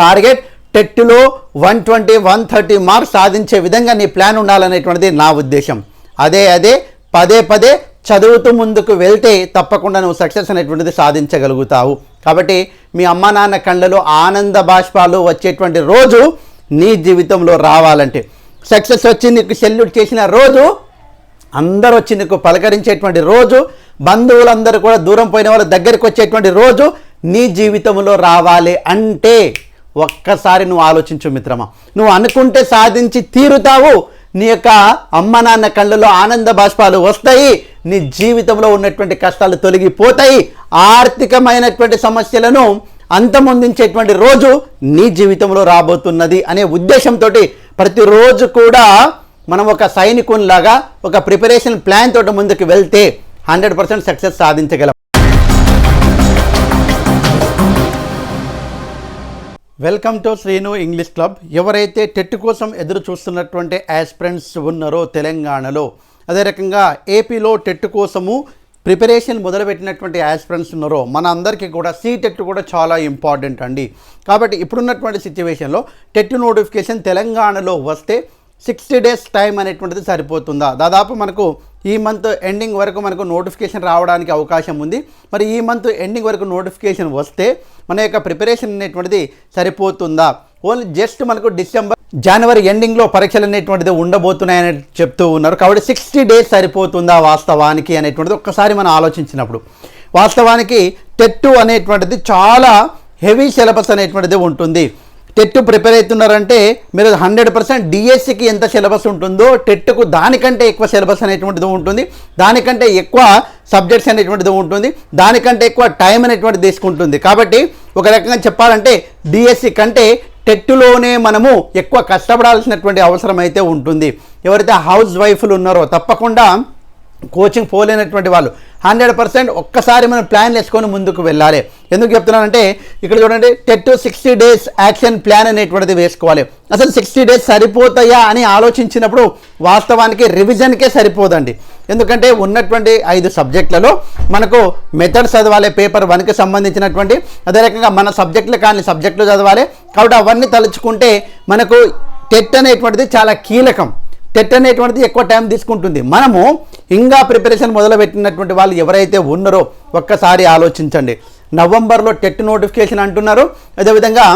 Target టెట్లో one twenty one thirty marks సాధించే విధంగా నీ ప్లాన్ ఉండాలనేటువంటిది నా ఉద్దేశం. అదే అదే పదే పదే చదువుతూ ముందుకు వెళ్తే తప్పకుండా నువ్వు సక్సెస్ అనేటువంటిది సాధించగలుగుతావు. కాబట్టి మీ అమ్మ నాన్న కళ్ళలో ఆనంద బాష్పాలు వచ్చేటువంటి రోజు నీ జీవితంలో రావాలంటే. సక్సెస్ వచ్చి నీకు సెల్యూట్ చేసిన రోజు అందరూ వచ్చి నీకు పలకరించేటువంటి రోజు బంధువులందరూ కూడా దూరం పోయిన వాళ్ళ దగ్గరికి వచ్చేటువంటి రోజు నీ జీవితంలో రావాలి అంటే ఒక్కసారి నువ్వు ఆలోచించు మిత్రమా. నువ్వు అనుకుంటే సాధించి తీరుతావు. నీ యొక్క అమ్మ నాన్న కళ్ళలో ఆనంద బాష్పాలు వస్తాయి. నీ జీవితంలో ఉన్నటువంటి కష్టాలు తొలగిపోతాయి. ఆర్థికమైనటువంటి సమస్యలను అంతమొందించేటువంటి రోజు నీ జీవితంలో రాబోతున్నది అనే ఉద్దేశంతో ప్రతిరోజు కూడా మనం ఒక సైనికునిలాగా ఒక ప్రిపరేషన్ ప్లాన్ తోటి ముందుకు వెళ్తే హండ్రెడ్ పర్సెంట్ సక్సెస్ సాధించగలం. Welcome to Srinu English club ఎవరైతే టెట్ కోసం ఎదురు చూస్తున్నటువంటి యాస్పిరెంట్స్ ఉన్నారో తెలంగాణలో అదే రకంగా ఏపీలో టెట్ కోసము ప్రిపరేషన్ మొదలుపెట్టినటువంటి యాస్పిరెంట్స్ ఉన్నారో మన అందరికీ కూడా సీ టెట్ కూడా చాలా ఇంపార్టెంట్ అండి. కాబట్టి ఇప్పుడున్నటువంటి సిచ్యువేషన్లో టెట్ నోటిఫికేషన్ తెలంగాణలో వస్తే సిక్స్టీ డేస్ టైం అనేటువంటిది సరిపోతుందా? దాదాపు మనకు ఈ మంత్ ఎండింగ్ వరకు మనకు నోటిఫికేషన్ రావడానికి అవకాశం ఉంది. మరి ఈ మంత్ ఎండింగ్ వరకు నోటిఫికేషన్ వస్తే మన యొక్క ప్రిపరేషన్ అనేటువంటిది సరిపోతుందా? ఓన్లీ జస్ట్ మనకు డిసెంబర్ జనవరి ఎండింగ్లో పరీక్షలు అనేటువంటిది ఉండబోతున్నాయని చెప్తూ ఉన్నారు. కాబట్టి సిక్స్టీ డేస్ సరిపోతుందా వాస్తవానికి అనేటువంటిది ఒక్కసారి మనం ఆలోచించినప్పుడు. వాస్తవానికి టెట్టు అనేటువంటిది చాలా హెవీ సిలబస్ అనేటువంటిది ఉంటుంది. టెట్ ప్రిపేర్ అవుతున్నారంటే మీరు హండ్రెడ్ పర్సెంట్ డిఎస్సికి ఎంత సిలబస్ ఉంటుందో టెట్కు దానికంటే ఎక్కువ సిలబస్ అనేటువంటిది ఉంటుంది. దానికంటే ఎక్కువ సబ్జెక్ట్స్ అనేటువంటిది ఉంటుంది. దానికంటే ఎక్కువ టైం అనేటువంటిది తీసుకుంటుంది. కాబట్టి ఒక రకంగా చెప్పాలంటే డిఎస్సి కంటే టెట్టులోనే మనము ఎక్కువ కష్టపడాల్సినటువంటి అవసరం అయితే ఉంటుంది. ఎవరైతే హౌస్ వైఫ్లు ఉన్నారో తప్పకుండా కోచింగ్ పోలేనటువంటి వాళ్ళు. హండ్రెడ్ పర్సెంట్ ఒక్కసారి మనం ప్లాన్ వేసుకొని ముందుకు వెళ్ళాలి. ఎందుకు చెప్తున్నానంటే ఇక్కడ చూడండి TET sixty days action plan అనేటువంటిది వేసుకోవాలి. అసలు సిక్స్టీ డేస్ సరిపోతాయా అని ఆలోచించినప్పుడు వాస్తవానికి రివిజన్కే సరిపోదండి. ఎందుకంటే ఉన్నటువంటి ఐదు సబ్జెక్టులలో మనకు మెథడ్ చదవాలి పేపర్ వన్కి సంబంధించినటువంటి అదే రకంగా మన సబ్జెక్టులు కానీ సబ్జెక్టులు చదవాలి. కాబట్టి అవన్నీ తలుచుకుంటే మనకు టెట్ అనేటువంటిది చాలా కీలకం. టెట్ అనేటువంటిది ఎక్కువ టైం తీసుకుంటుంది. మనము ఇంకా ప్రిపరేషన్ మొదలుపెట్టినటువంటి వాళ్ళు ఎవరైతే ఉన్నారో ఒక్కసారి ఆలోచించండి. నవంబర్లో టెట్ నోటిఫికేషన్ అంటున్నారు. అదేవిధంగా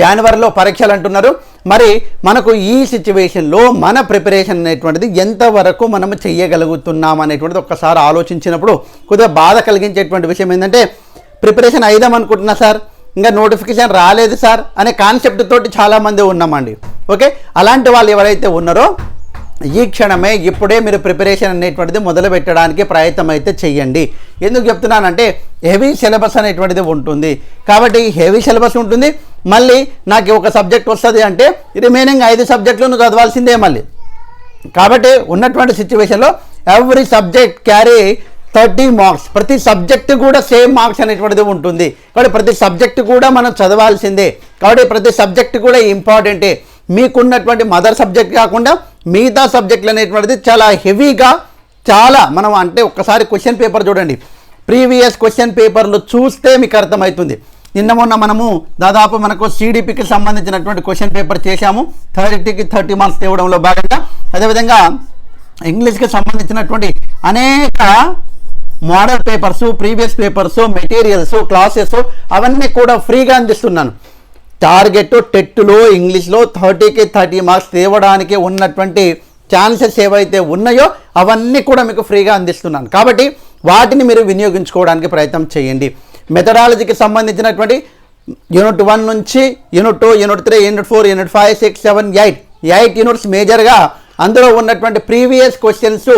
జనవరిలో పరీక్షలు అంటున్నారు. మరి మనకు ఈ సిచ్యువేషన్లో మన ప్రిపరేషన్ అనేటువంటిది ఎంతవరకు మనం చేయగలుగుతున్నాం అనేటువంటిది ఒక్కసారి ఆలోచించినప్పుడు కొద్దిగా బాధ కలిగించేటువంటి విషయం ఏంటంటే ప్రిపరేషన్ అయిదాం అనుకుంటున్నా సార్. ఇంకా నోటిఫికేషన్ రాలేదు సార్ అనే కాన్సెప్ట్ తోటి చాలామంది ఉన్నామండి. ఓకే? అలాంటి వాళ్ళు ఎవరైతే ఉన్నారో ఈ క్షణమే ఇప్పుడే మీరు ప్రిపరేషన్ అనేటువంటిది మొదలు పెట్టడానికి ప్రయత్నం అయితే చెయ్యండి. ఎందుకు చెప్తున్నానంటే హెవీ సిలబస్ అనేటువంటిది ఉంటుంది. కాబట్టి హెవీ సిలబస్ ఉంటుంది. మళ్ళీ నాకు ఒక సబ్జెక్ట్ వస్తుంది అంటే రిమైనింగ్ ఐదు సబ్జెక్టులను చదవాల్సిందే మళ్ళీ. కాబట్టి ఉన్నటువంటి సిచ్యువేషన్లో every subject carry thirty marks. ప్రతి సబ్జెక్టు కూడా సేమ్ మార్క్స్ అనేటువంటిది ఉంటుంది. కాబట్టి ప్రతి సబ్జెక్టు కూడా మనం చదవాల్సిందే. కాబట్టి ప్రతి సబ్జెక్టు కూడా ఇంపార్టెంటే. మీకున్నటువంటి మదర్ సబ్జెక్ట్ కాకుండా మిగతా సబ్జెక్టులు అనేటువంటిది చాలా హెవీగా చాలా మనం అంటే ఒక్కసారి క్వశ్చన్ పేపర్ చూడండి. ప్రీవియస్ క్వశ్చన్ పేపర్లు చూస్తే మీకు అర్థమవుతుంది. నిన్న మొన్న మనము దాదాపు మనకు సిడిపికి సంబంధించినటువంటి క్వశ్చన్ పేపర్ చేశాము. థర్టీకి థర్టీ మార్క్స్ తేవడంలో భాగంగా. అదేవిధంగా ఇంగ్లీష్కి సంబంధించినటువంటి అనేక model papers previous papers materials classes అవన్నీ కూడా ఫ్రీగా అందిస్తున్నాను. టార్గెట్ టెట్లో ఇంగ్లీష్లో థర్టీకి థర్టీ మార్క్స్ తేవడానికి ఉన్నటువంటి ఛాన్సెస్ ఏవైతే ఉన్నాయో అవన్నీ కూడా మీకు ఫ్రీగా అందిస్తున్నాను. కాబట్టి వాటిని మీరు వినియోగించుకోవడానికి ప్రయత్నం చేయండి. మెథడాలజీకి సంబంధించినటువంటి యూనిట్ వన్ నుంచి unit two unit three unit four unit five six seven eight eight units మేజర్గా అందులో ఉన్నటువంటి ప్రీవియస్ క్వశ్చన్స్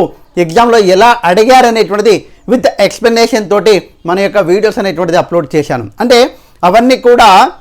ఎగ్జామ్లో ఎలా అడిగారనేటువంటిది విత్ ఎక్స్ప్లెనేషన్ తోటి మన యొక్క వీడియోస్ అనేటువంటిది అప్లోడ్ చేశాను. అంటే అవన్నీ కూడా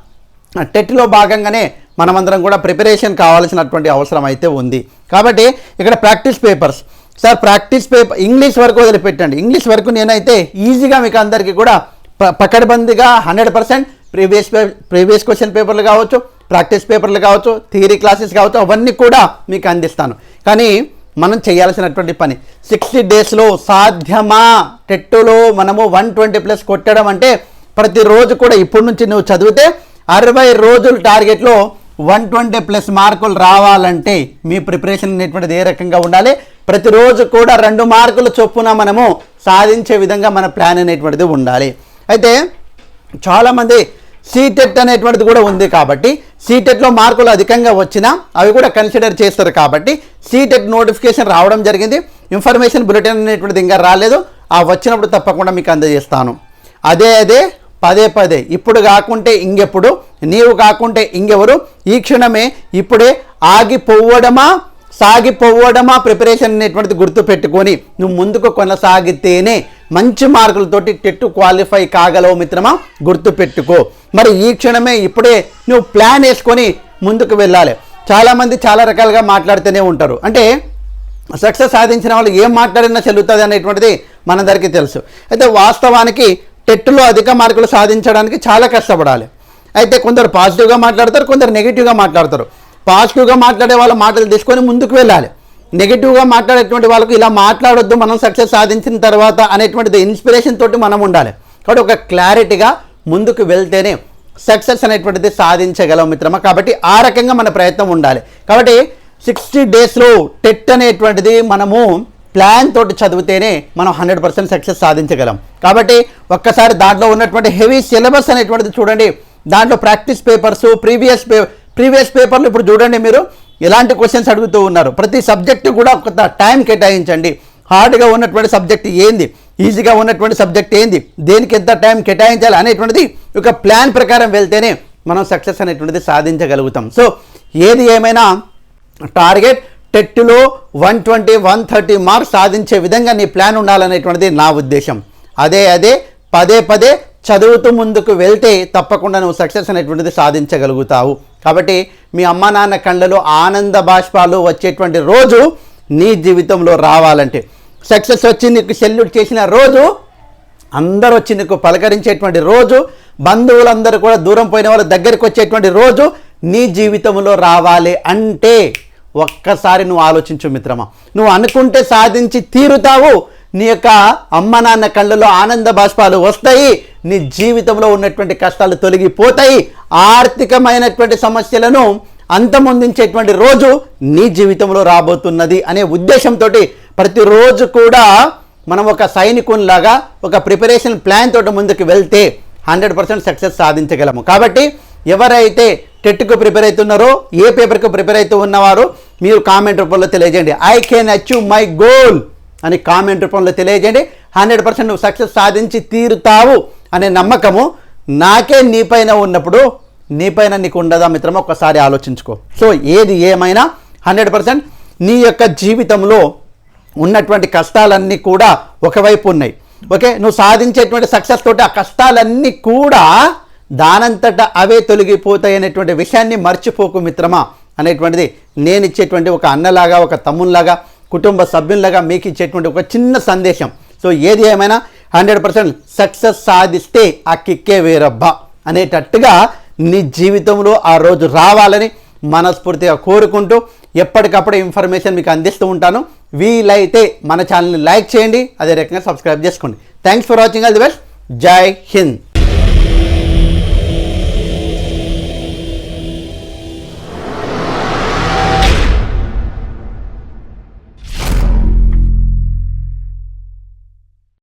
టెట్లో భాగంగానే మనమందరం కూడా ప్రిపరేషన్ కావాల్సినటువంటి అవసరం అయితే ఉంది. కాబట్టి ఇక్కడ practice papers. Sir practice paper English వరకు వదిలిపెట్టండి. ఇంగ్లీష్ వరకు నేనైతే ఈజీగా మీకు అందరికీ కూడా ప- పకడ్బందీగా hundred percent previous previous question పేపర్లు కావచ్చు ప్రాక్టీస్ పేపర్లు కావచ్చు థియరీ క్లాసెస్ కావచ్చు అవన్నీ కూడా మీకు అందిస్తాను. కానీ మనం చేయాల్సినటువంటి పని. సిక్స్టీ డేస్లో సాధ్యమా? టెట్టులో మనము వన్ ట్వంటీ ప్లస్ కొట్టడం అంటే ప్రతిరోజు కూడా ఇప్పటి నుంచి నువ్వు చదివితే అరవై రోజుల టార్గెట్లో వన్ ట్వంటీ ప్లస్ మార్కులు రావాలంటే మీ ప్రిపరేషన్ అనేటువంటిది ఏ రకంగా ఉండాలి? ప్రతిరోజు కూడా రెండు మార్కులు చొప్పున మనము సాధించే విధంగా మన ప్లాన్ అనేటువంటిది ఉండాలి. అయితే చాలామంది సీటెట్ అనేటువంటిది కూడా ఉంది కాబట్టి సీటెట్లో మార్కులు అధికంగా వచ్చినా అవి కూడా కన్సిడర్ చేస్తారు కాబట్టి సీటెట్ నోటిఫికేషన్ రావడం జరిగింది. ఇన్ఫర్మేషన్ బులెటిన్ అనేటువంటిది ఇంకా రాలేదు. ఆ వచ్చినప్పుడు తప్పకుండా మీకు అందజేస్తాను. అదే అదే పదే పదే ఇప్పుడు కాకుంటే ఇంకెప్పుడు నీవు కాకుంటే ఇంకెవరు ఈ క్షణమే ఇప్పుడే ఆగిపోవడమా సాగిపోవడమా ప్రిపరేషన్ అనేటువంటిది గుర్తు పెట్టుకొని నువ్వు ముందుకు కొనసాగితేనే మంచి మార్కులతోటి టెట్టు క్వాలిఫై కాగలవు మిత్రమా? గుర్తు పెట్టుకో మరి ఈ క్షణమే ఇప్పుడే నువ్వు ప్లాన్ వేసుకొని ముందుకు వెళ్ళాలి. చాలామంది చాలా రకాలుగా మాట్లాడుతూనే ఉంటారు. అంటే సక్సెస్ సాధించిన వాళ్ళు ఏం మాట్లాడినా చెల్లుతుంది అనేటువంటిది మనందరికీ తెలుసు. అయితే వాస్తవానికి టెట్లో అధిక మార్కులు సాధించడానికి చాలా కష్టపడాలి. అయితే కొందరు పాజిటివ్గా మాట్లాడతారు కొందరు నెగిటివ్గా మాట్లాడతారు. పాజిటివ్గా మాట్లాడే వాళ్ళ మాటలు తీసుకొని ముందుకు వెళ్ళాలి. నెగిటివ్గా మాట్లాడేటువంటి వాళ్ళకు ఇలా మాట్లాడొద్దు మనం సక్సెస్ సాధించిన తర్వాత అనేటువంటిది ఇన్స్పిరేషన్ తోటి మనం ఉండాలి. కాబట్టి ఒక క్లారిటీగా ముందుకు వెళ్తేనే సక్సెస్ అనేటువంటిది సాధించగలం మిత్రమా. కాబట్టి ఆ రకంగా మన ప్రయత్నం ఉండాలి. కాబట్టి సిక్స్టీ డేస్లో టెట్ అనేటువంటిది మనము ప్లాన్ తోటి చదివితేనే మనం హండ్రెడ్ పర్సెంట్ సక్సెస్ సాధించగలం. కాబట్టి ఒక్కసారి దాంట్లో ఉన్నటువంటి హెవీ సిలబస్ అనేటువంటిది చూడండి. దాంట్లో ప్రాక్టీస్ పేపర్స్ ప్రీవియస్ పే ప్రీవియస్ పేపర్లు ఇప్పుడు చూడండి మీరు. ఎలాంటి క్వశ్చన్స్ అడుగుతూ ఉన్నారు? ప్రతి సబ్జెక్టు కూడా కొంత టైం కేటాయించండి. హార్డ్గా ఉన్నటువంటి సబ్జెక్ట్ ఏంది? ఈజీగా ఉన్నటువంటి సబ్జెక్ట్ ఏంది? దేనికి ఎంత టైం కేటాయించాలి అనేటువంటిది ఒక ప్లాన్ ప్రకారం వెళ్తేనే మనం సక్సెస్ అనేటువంటిది సాధించగలుగుతాం. సో ఏది ఏమైనా టార్గెట్ టెట్లో one twenty one thirty marks సాధించే విధంగా నీ ప్లాన్ ఉండాలనేటువంటిది నా ఉద్దేశం. అదే అదే పదే పదే చదువుతూ ముందుకు వెళ్తే తప్పకుండా నువ్వు సక్సెస్ అనేటువంటిది సాధించగలుగుతావు. కాబట్టి మీ అమ్మ నాన్న కళ్ళలో ఆనంద బాష్పాలు వచ్చేటువంటి రోజు నీ జీవితంలో రావాలంటే. సక్సెస్ వచ్చి నీకు సెల్యూట్ చేసిన రోజు అందరూ వచ్చి నీకు పలకరించేటువంటి రోజు బంధువులందరూ కూడా దూరం పోయిన వాళ్ళ దగ్గరికి వచ్చేటువంటి రోజు నీ జీవితంలో రావాలి అంటే ఒక్కసారి నువ్వు ఆలోచించు మిత్రమా. నువ్వు అనుకుంటే సాధించి తీరుతావు నీ యొక్క అమ్మ నాన్న కళ్ళలో ఆనంద బాష్పాలు వస్తాయి నీ జీవితంలో ఉన్నటువంటి కష్టాలు తొలగిపోతాయి ఆర్థికమైనటువంటి సమస్యలను అంతమొందించేటువంటి రోజు నీ జీవితంలో రాబోతున్నది అనే ఉద్దేశంతో ప్రతిరోజు కూడా మనం ఒక సైనికునిలాగా ఒక ప్రిపరేషన్ ప్లాన్ తోటి ముందుకు వెళ్తే హండ్రెడ్ పర్సెంట్ సక్సెస్ సాధించగలము. కాబట్టి ఎవరైతే టెట్కు ప్రిపేర్ అవుతున్నారో ఏ పేపర్కు ప్రిపేర్ అవుతూ ఉన్నవారో మీరు కామెంట్ రూపంలో తెలియజేయండి. I can achieve my goal అని కామెంట్ రూపంలో తెలియజేయండి. హండ్రెడ్ పర్సెంట్ నువ్వు సక్సెస్ సాధించి తీరుతావు అనే నమ్మకము నాకే నీపైన ఉన్నప్పుడు నీపైన నీకు ఉండదా మిత్రమా? ఒక్కసారి ఆలోచించుకో. సో ఏది ఏమైనా హండ్రెడ్ పర్సెంట్ నీ యొక్క జీవితంలో ఉన్నటువంటి కష్టాలన్నీ కూడా ఒకవైపు ఉన్నాయి. ఓకే? నువ్వు సాధించేటువంటి సక్సెస్ తోటి ఆ కష్టాలన్నీ కూడా దానంతట అవే తొలగిపోతాయి అనేటువంటి విషయాన్ని మర్చిపోకు మిత్రమా అనేటువంటిది నేను ఇచ్చేటువంటి ఒక అన్నలాగా ఒక తమ్ముల్లాగా కుటుంబ సభ్యులుగా మీకు ఇచ్చేటువంటి ఒక చిన్న సందేశం. సో ఏది ఏమైనా హండ్రెడ్ పర్సెంట్ సక్సెస్ సాధిస్తే ఆ కిక్కే వేరబ్బా అనేటట్టుగా నీ జీవితంలో ఆ రోజు రావాలని మనస్ఫూర్తిగా కోరుకుంటూ ఎప్పటికప్పుడు ఇన్ఫర్మేషన్ మీకు అందిస్తూ ఉంటాను. వీలైతే మన ఛానల్ని లైక్ చేయండి అదే రకంగా సబ్స్క్రైబ్ చేసుకోండి. Thanks for watching all the best Jai Hind